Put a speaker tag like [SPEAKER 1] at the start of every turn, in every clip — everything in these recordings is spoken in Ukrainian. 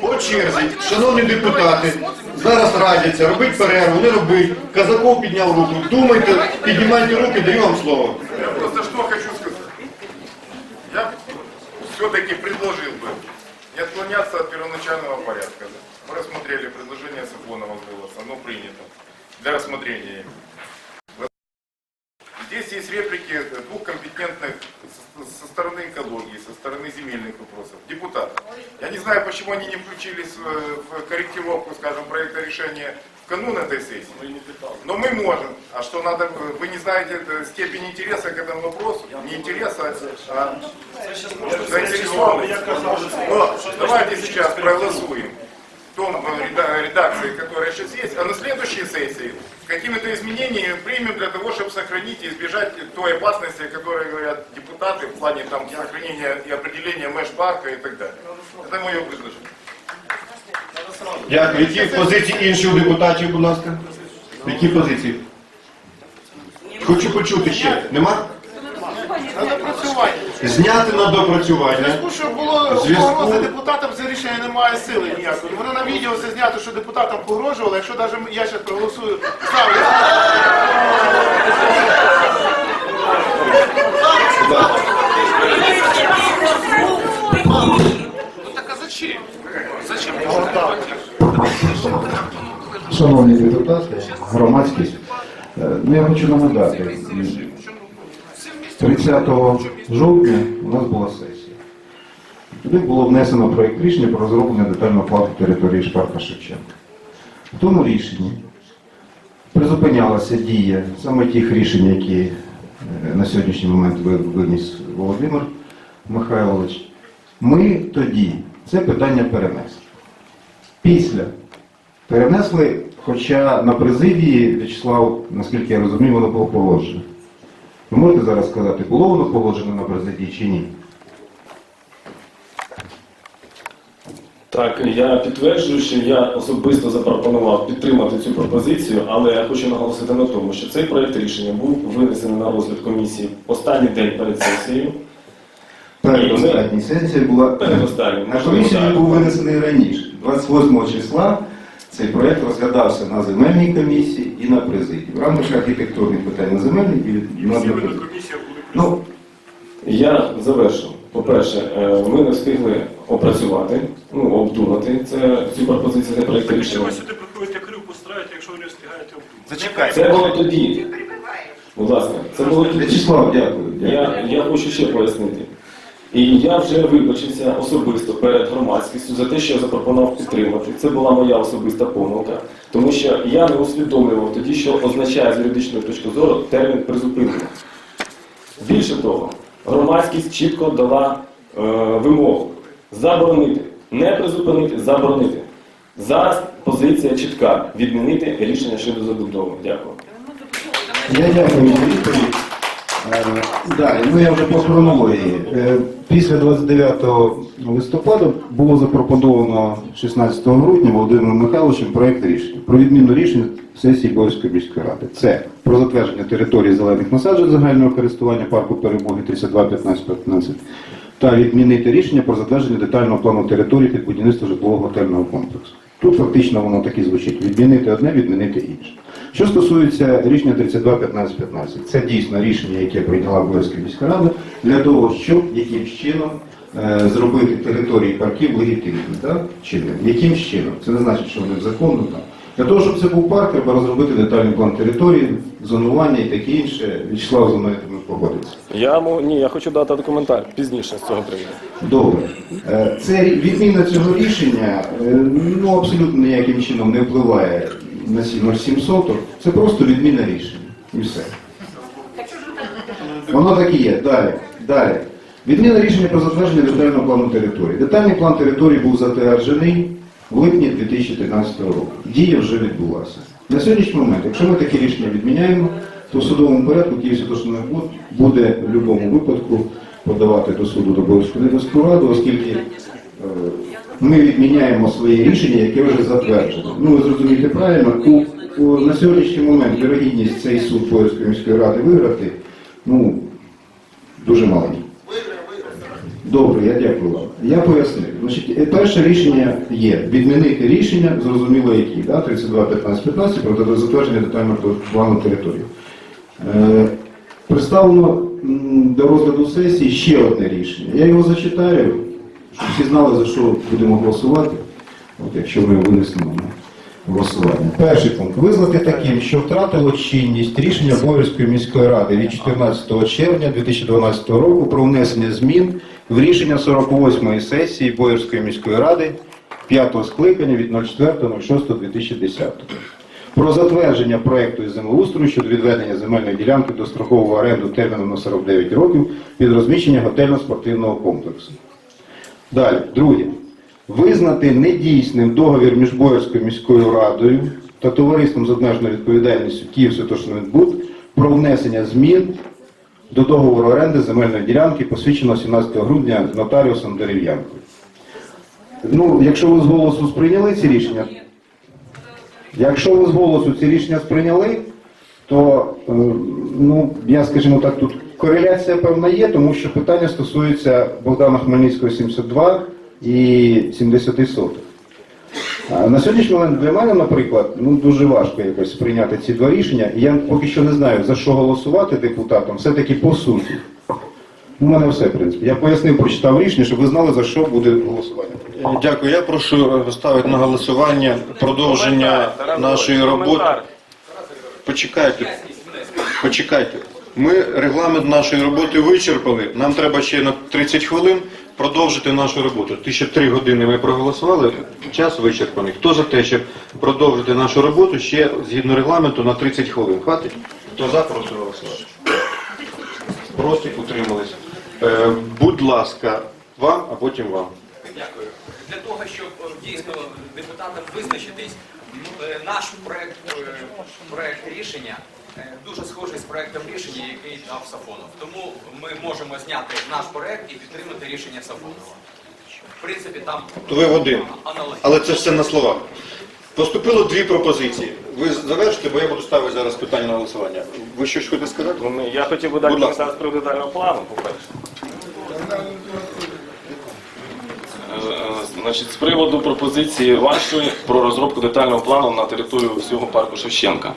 [SPEAKER 1] По черзі, шановні депутати, зараз радяться, робить перерву, не робить. Казаков підняв руку. Думайте, піднімайте руки, даю вам слово.
[SPEAKER 2] Я просто что хочу сказать. Я все-таки предложил бы не отклоняться от первоначального порядка. Мы рассмотрели предложение Сафонова с голоса, оно принято для рассмотрения. Здесь есть реплики двух компетентных со- стороны экологии, со стороны земельных вопросов, депутатов. Я не знаю, почему они не включились в корректировку, скажем, проекта решения в канун этой сессии. Но мы можем. А что надо, вы не знаете э, степень интереса к этому вопросу? Не интереса, а заинтересованности. Но давайте сейчас проголосуем в том э, реда- редакции, которая сейчас есть, а на следующей сессии какими-то изменениями примем для того, чтобы сохранить и избежать той опасности, о которой говорят депутаты в плане там, сохранения и определения меж-парка и так далее. Это мое предложение.
[SPEAKER 1] Дякую. Які позиції інших депутатів, будь ласка? Які позиції? Хочу почути ще. Нема? Зняти на допрацювання.
[SPEAKER 3] Тому що було
[SPEAKER 1] Зв'язку-
[SPEAKER 3] погрози депутатам, це рішення не має сили ніякої. Воно на відео все знято, що депутатам погрожували. Якщо навіть я зараз проголосую за, я
[SPEAKER 4] Шановні депутати, громадськість, е, ну я хочу нагадати, 30 жовтня у нас була сесія. Туди було внесено проєкт рішення про розроблення детального плану території Шпарка Шевченка. В тому рішенні призупинялася дія саме тих рішень, які е, на сьогоднішній момент виніс Володимир Михайлович. Ми тоді це питання перенесли. Після Перенесли, хоча на президії В'ячеслав, наскільки я розумію, воно було положено. Ви можете зараз сказати, було воно положено на президії чи ні?
[SPEAKER 5] Так, я підтверджую, що я особисто запропонував підтримати цю пропозицію, але я хочу наголосити на тому, що цей проект рішення був винесений на розгляд комісії останній день перед сесією.
[SPEAKER 4] Передостатня сесія була
[SPEAKER 5] Передостанній,
[SPEAKER 4] на
[SPEAKER 5] так.
[SPEAKER 4] був винесений раніше. 28 числа цей проект розглядався на земельній комісії і на президії. В рамках архітектурних питань на земельній і на президії. Ну,
[SPEAKER 5] Я завершу. По-перше, е, ми не встигли опрацювати, ну, обдумати це, цю пропозицію для проекту
[SPEAKER 6] Якщо
[SPEAKER 5] рішення.
[SPEAKER 6] ви сюди приходите крюк устраїти, якщо ви не встигаєте обдумати.
[SPEAKER 3] Зачекайте.
[SPEAKER 5] Це було тоді. Будь ласка, це було тоді.
[SPEAKER 4] В'ячеслав, дякую. дякую.
[SPEAKER 5] Я, я хочу ще пояснити. І я вже вибачився особисто перед громадськістю за те, що я запропонував підтримати. Це була моя особиста помилка, тому що я не усвідомлював тоді, що означає з юридичної точки зору термін призупинення. Більше того, громадськість чітко дала е, вимогу заборонити, не призупинити, заборонити. Зараз позиція чітка відмінити рішення щодо забудови. Дякую.
[SPEAKER 4] Я дякую Далі, ну я вже по хронології. Е, Після 29 листопада було запропоновано 16 грудня Володимиром Михайловичем проєкт рішення про відміну рішення сесії Боївської міської ради. Це про затвердження території зелених насаджень загального користування парку перемоги 32 15 15 та відмінити рішення про затвердження детального плану території під будівництво житлового готельного комплексу. Тут фактично воно так і звучить: відмінити одне, відмінити інше. Що стосується рішення 32 15 15 це дійсно рішення, яке прийняла Боярська міська рада для того, щоб яким чином е, зробити території парків легітимними. Не? Яким чином? Це не значить, що вони законно там. Для того, щоб це був парк, треба розробити детальний план території, зонування і таке інше. Вячеслав зі мною тому погодиться.
[SPEAKER 5] Я мо- ні, я хочу дати коментар пізніше з цього приводу.
[SPEAKER 4] Добре. Е, Це відміна цього рішення е, ну, абсолютно ніяким чином не впливає на 7 соток. Це просто відміна рішення. І все. Воно так і є. Далі. Далі. Відміна рішення про затвердження детального плану території. Детальний план території був затверджений в липні 2013 року. Дія вже відбулася. На сьогоднішній момент, якщо ми таке рішення відміняємо, то в судовому порядку Київ Святошний Буд буде в будь-якому випадку подавати до суду до Боївську раду, оскільки е, ми відміняємо своє рішення, яке вже затверджено. Ну, ви зрозумієте правильно, у, у, на сьогоднішній момент вірогідність цей суд Боївської міської ради виграти, ну, дуже маленька. Добре, я дякую вам. Я поясню. Значить, е, перше рішення є відмінити рішення, зрозуміло які, да? 32, 15, 15 про затвердження детального плану території. Е, представлено до розгляду сесії ще одне рішення. Я його зачитаю, щоб всі знали, за що будемо голосувати, от якщо ми його винесемо голосування. Перший пункт. Визнати таким, що втратило чинність рішення Боярської міської ради від 14 червня 2012 року про внесення змін в рішення 48-ї сесії Боярської міської ради 5 скликання від 04.06.2010 про затвердження проекту із землеустрою щодо відведення земельної ділянки до строкового оренду терміном на 49 років під розміщення готельно-спортивного комплексу. Далі, друге. Визнати недійсним договір між Боярською міською радою та товариством з обмеженою відповідальністю Київ Святошинвідбуд про внесення змін до договору оренди земельної ділянки, посвідченого 17 грудня нотаріусом Дерев'янкою. Ну, якщо ви з голосу сприйняли ці рішення, якщо ви з голосу ці рішення сприйняли, то е, ну, я, скажімо так, тут кореляція певна є, тому що питання стосується Богдана Хмельницького 72 і 70 сотих. На сьогоднішній момент для мене, наприклад, ну дуже важко якось прийняти ці два рішення. І я поки що не знаю, за що голосувати депутатам, все-таки по суті. У мене все, в принципі. Я пояснив, прочитав рішення, щоб ви знали, за що буде голосування.
[SPEAKER 1] Дякую. Я прошу е, ставити на голосування продовження нашої роботи. Почекайте. Почекайте. Ми регламент нашої роботи вичерпали. Нам треба ще на 30 хвилин продовжити нашу роботу. Ти ще 3 години ми проголосували, час вичерпаний. Хто за те, щоб продовжити нашу роботу ще згідно регламенту на 30 хвилин? Хватить? Хто за, прошу голосувати. Проти, утримались. Е, будь ласка, вам, а потім вам.
[SPEAKER 7] Дякую. Для того, щоб е, дійсно депутатам визначитись, е, наш проект, е, проект рішення дуже схожий з проектом рішення, який дав Сафонов. Тому ми можемо зняти наш проект і підтримати рішення Сафонова. В принципі, там
[SPEAKER 1] То ви в один.
[SPEAKER 7] аналогічно.
[SPEAKER 1] Але це все на словах. Поступило дві пропозиції. Ви завершите, бо я буду ставити зараз питання на голосування. Ви щось хочете сказати?
[SPEAKER 5] Ну, Я хотів би дати
[SPEAKER 1] Будь ласка.
[SPEAKER 5] коментар з приводу детального плану, по-перше. Е, е, Значить, з приводу пропозиції вашої про розробку детального плану на територію всього парку Шевченка.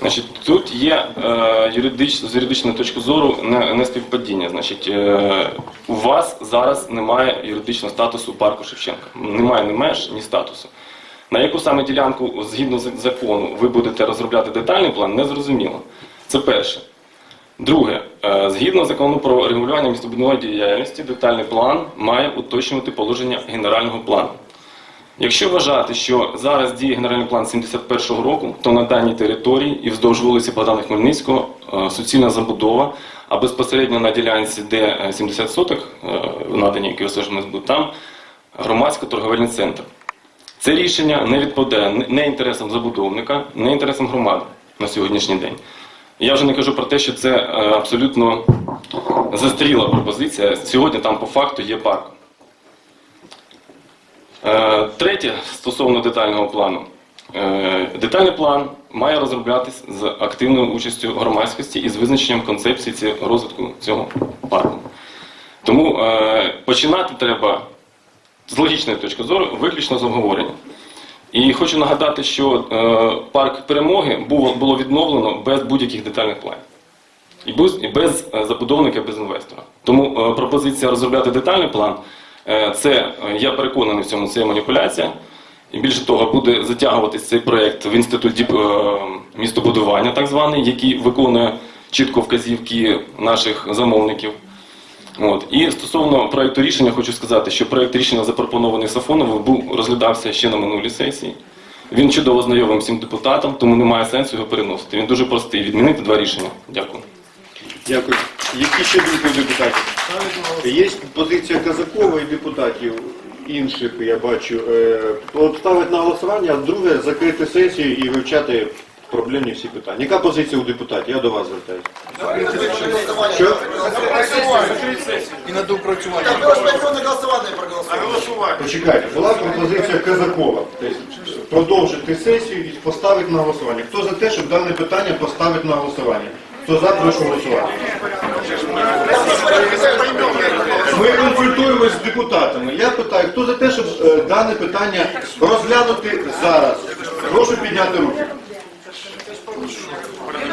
[SPEAKER 5] Значить, тут є е, юридич, з юридичної точки зору не, не співпадіння. Значить, е, у вас зараз немає юридичного статусу парку Шевченка. Немає ні меж, ні статусу. На яку саме ділянку згідно з- закону ви будете розробляти детальний план, не зрозуміло. Це перше. Друге, е, згідно закону про регулювання містобудівної діяльності, детальний план має уточнювати положення генерального плану. Якщо вважати, що зараз діє генеральний план 71-го року, то на даній території і вздовж вулиці Богдана Хмельницького е, суцільна забудова, а безпосередньо на ділянці, де е, 70 соток е, надані Києво-Святошинському, там громадсько-торговельний центр. Це рішення не відповідає не- інтересам забудовника, не інтересам громади на сьогоднішній день. Я вже не кажу про те, що це е, абсолютно застаріла пропозиція. Сьогодні там по факту є парк. Е, Третє, стосовно детального плану. Е, Детальний план має розроблятись з активною участю громадськості і з визначенням концепції розвитку цього парку. Тому е, починати треба з логічної точки зору виключно з обговорення. І хочу нагадати, що парк перемоги було, відновлено без будь-яких детальних планів. І без, забудовника, без інвестора. Тому пропозиція розробляти детальний план це, е, я переконаний в цьому, це є маніпуляція. І більше того, буде затягуватись цей проєкт в інститут діп- е, містобудування, так званий, який виконує чітко вказівки наших замовників. От. І стосовно проєкту рішення хочу сказати, що проєкт рішення запропонований Сафоновим був розглядався ще на минулій сесії. Він чудово знайомий всім депутатам, тому немає сенсу його переносити. Він дуже простий. Відмінити два рішення. Дякую.
[SPEAKER 1] Дякую. Які ще думки у депутатів? Є позиція Казакова і депутатів інших, я бачу. Е, от ставити на голосування, а друге закрити сесію і вивчати проблемні всі питання. Яка позиція у депутатів? Я до вас звертаюся. Що?
[SPEAKER 3] І на доопрацювання.
[SPEAKER 1] Почекайте, була пропозиція Казакова. Тобто продовжити сесію і поставити на голосування. Хто за те, щоб дане питання поставити на голосування? Хто за, прошу голосувати. Ми консультуємось з депутатами. Я питаю, хто за те, щоб е, дане питання розглянути зараз? Прошу підняти руки.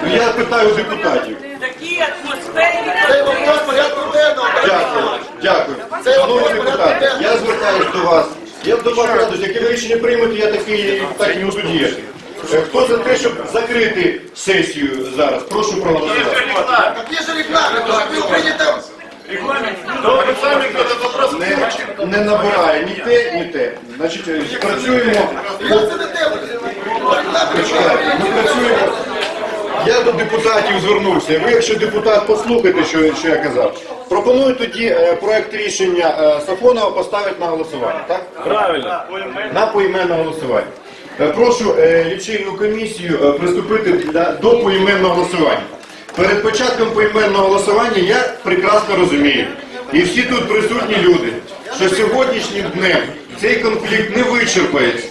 [SPEAKER 1] Ну, Я питаю депутатів.
[SPEAKER 8] Такі атмосферні
[SPEAKER 1] Дякую, дякую. Шановні депутати, я звертаюсь до вас. Я б до вас радуюсь, яке ви рішення приймете, я такий так і буду діяти. Е, Хто за те, щоб закрити сесію зараз? Прошу проголосувати. Не, не набирає ні те, ні те. Значить, е, працюємо. Почекайте, ми працюємо. Я до депутатів звернувся. Ви, якщо депутат, послухайте, що, що я казав. Пропоную тоді е, проект рішення е, Сафонова поставити на голосування, так?
[SPEAKER 5] Правильно.
[SPEAKER 1] На поіменне голосування. Е, Прошу е, лічильну комісію е, приступити до поіменного голосування. Перед початком поіменного голосування я прекрасно розумію, і всі тут присутні люди, що сьогоднішнім днем цей конфлікт не вичерпається.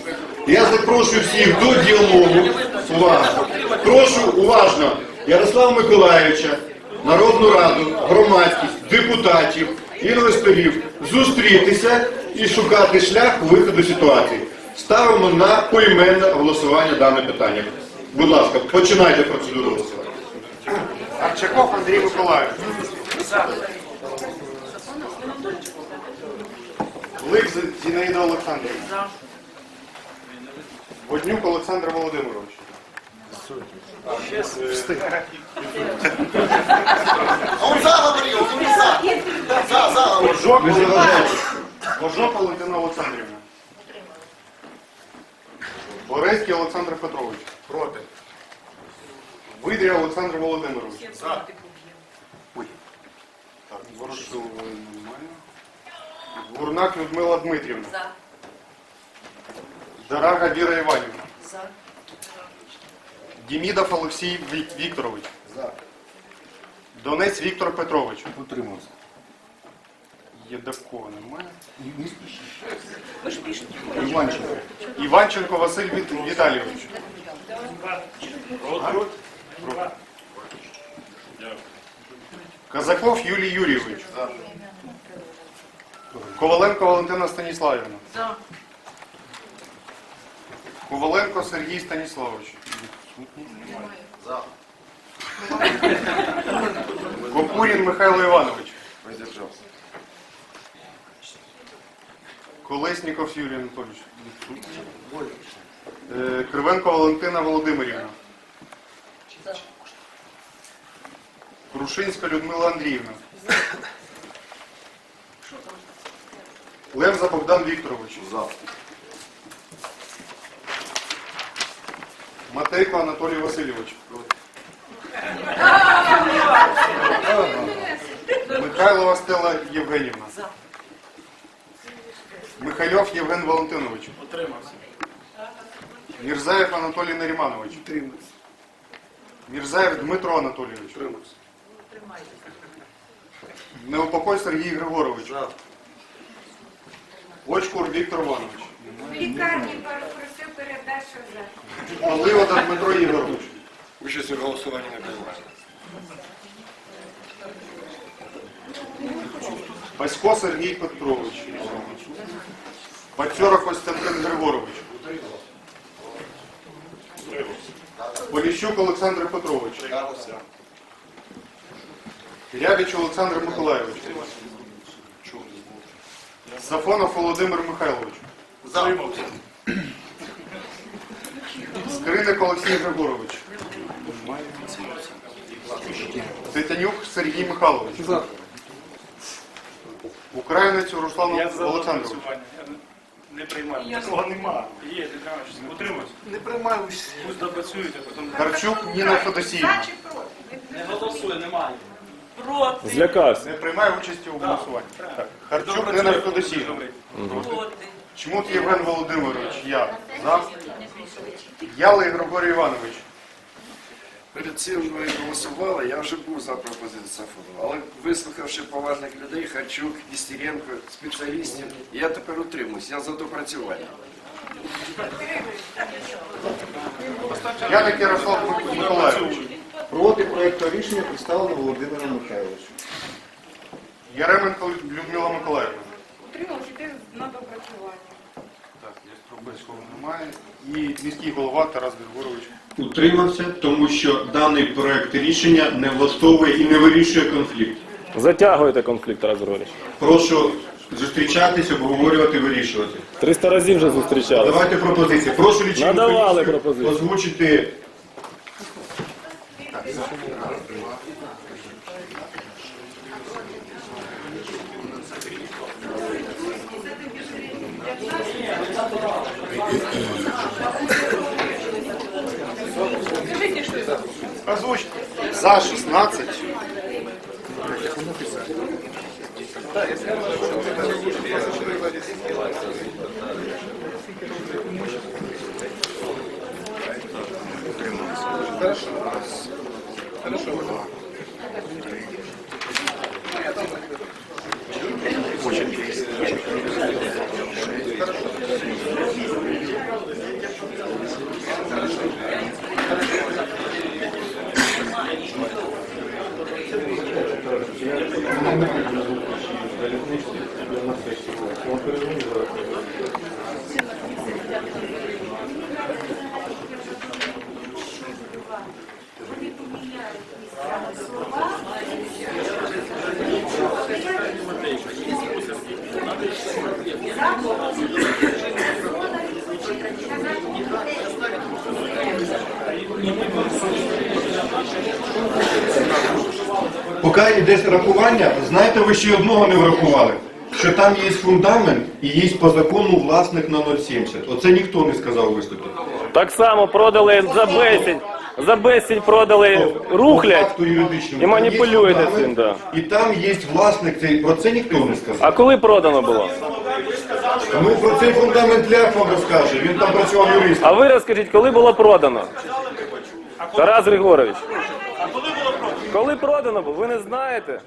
[SPEAKER 1] Я запрошую всіх до діалогу. Уважно. Прошу уважно Ярослава Миколаївича, Народну раду, громадськість, депутатів, інвесторів зустрітися і шукати шлях виходу ситуації. Ставимо на поіменне голосування дане питання. Будь ласка, починайте процедуру голосування.
[SPEAKER 3] Арчаков Андрій Миколаївич. Лик Зінаїда Олександрівна. Воднюк Олександр Володимирович. Божок
[SPEAKER 1] Ви заважаєте.
[SPEAKER 3] Божок Валентина Олександрівна. Борецький Олександр Петрович. Проти. Видря Олександр Володимирович. За. Ой. Так, Ворошилова немає. Гурнак Людмила Дмитрівна.
[SPEAKER 8] За.
[SPEAKER 3] Дарага Віра Іванівна.
[SPEAKER 8] За.
[SPEAKER 3] Демідов Олексій Вік- Вікторович. За. Донець Віктор Петрович. Утримався. Єдакова немає. Іванченко. Іванченко Василь Віт- Віталійович. Казаков Юлій Юрійович. Коваленко Валентина Станіславівна.
[SPEAKER 8] За.
[SPEAKER 3] Коваленко Сергій Станіславович. Копурін Михайло Іванович. Колесніков Юрій Анатолійович. Е, Кривенко Валентина Володимирівна. Крушинська Людмила Андріївна. Лемза Богдан Вікторович. Матейко Анатолій Васильович. Михайлова Стела Євгенівна. Михайлов Євген Валентинович.
[SPEAKER 6] Утримався.
[SPEAKER 3] Мірзаєв Анатолій Наріманович. Мірзаєв Дмитро Анатолійович. Неупокой Сергій Григорович. Очкур Віктор Іванович.
[SPEAKER 9] В лікарні просив передачу за.
[SPEAKER 3] Павливода Дмитро Ігорович.
[SPEAKER 2] Участь у голосовании не принимаю.
[SPEAKER 3] Басько Сергій Петрович. Бацьора Костянтин Григорович. Поліщук Олександр Петрович. Рябіч Олександр Миколайович. Сафонов Володимир Михайлович. Скриник Олексій Григорович. Тетянюк Сергій Михайлович. Українець Руслан Олександрович.
[SPEAKER 6] Не приймаю. Такого нема. Є, ти кажеш, утримався. Не приймаю. Пусть допрацюють, а потім...
[SPEAKER 3] Харчук Ніна Федосіївна.
[SPEAKER 7] Не голосує, немає.
[SPEAKER 8] Проти.
[SPEAKER 5] Злякався.
[SPEAKER 3] Не приймає участі у голосуванні. Так. Харчук Ніна Федосіївна.
[SPEAKER 8] Проти.
[SPEAKER 3] Чмут Євген Володимирович. Я. За. Ялий Григорій Іванович.
[SPEAKER 10] Перед цим ви голосували, я вже був за пропозицію Сафонова. Але вислухавши поважних людей, Харчук, Нестеренко, спеціалістів, я тепер утримуюсь, я за допрацювання.
[SPEAKER 3] Я Яник Ярослав Миколаївич.
[SPEAKER 11] Проти проекту рішення представлено Володимиром Михайловичем.
[SPEAKER 3] Яременко Людмила Миколаївна.
[SPEAKER 9] Утрималась іти на допрацювання.
[SPEAKER 3] Трубецького немає. І міський голова Тарас Григорович.
[SPEAKER 1] Утримався, тому що даний проект рішення не влаштовує і не вирішує конфлікт.
[SPEAKER 5] Затягуєте конфлікт, Тарас Григорович.
[SPEAKER 1] Прошу зустрічатись, обговорювати, вирішувати.
[SPEAKER 5] 300 разів вже зустрічалися.
[SPEAKER 1] Давайте пропозиції. Прошу лічильну
[SPEAKER 5] Надавали
[SPEAKER 1] комісію
[SPEAKER 5] пропозиції.
[SPEAKER 1] озвучити
[SPEAKER 3] Озвучте. За 16.
[SPEAKER 1] Поки йде рахування, знаєте, ви ще й одного не врахували. Що там є фундамент і є по закону власник на 0,70. Оце ніхто не сказав виступі.
[SPEAKER 5] Так само продали за безцінь. За безцінь продали
[SPEAKER 1] факту юридичному.
[SPEAKER 5] і
[SPEAKER 1] Там є
[SPEAKER 5] маніпулюєте
[SPEAKER 1] фундамент,
[SPEAKER 5] цим, да.
[SPEAKER 1] І там є власник цей. Про це ніхто не сказав.
[SPEAKER 5] А коли продано було?
[SPEAKER 1] Ну про цей фундамент Ляк вам розкаже. Він там працював юристом.
[SPEAKER 5] А ви розкажіть, коли було продано? Тарас Григорович.
[SPEAKER 6] Коли
[SPEAKER 5] продано бо Ви не знаєте?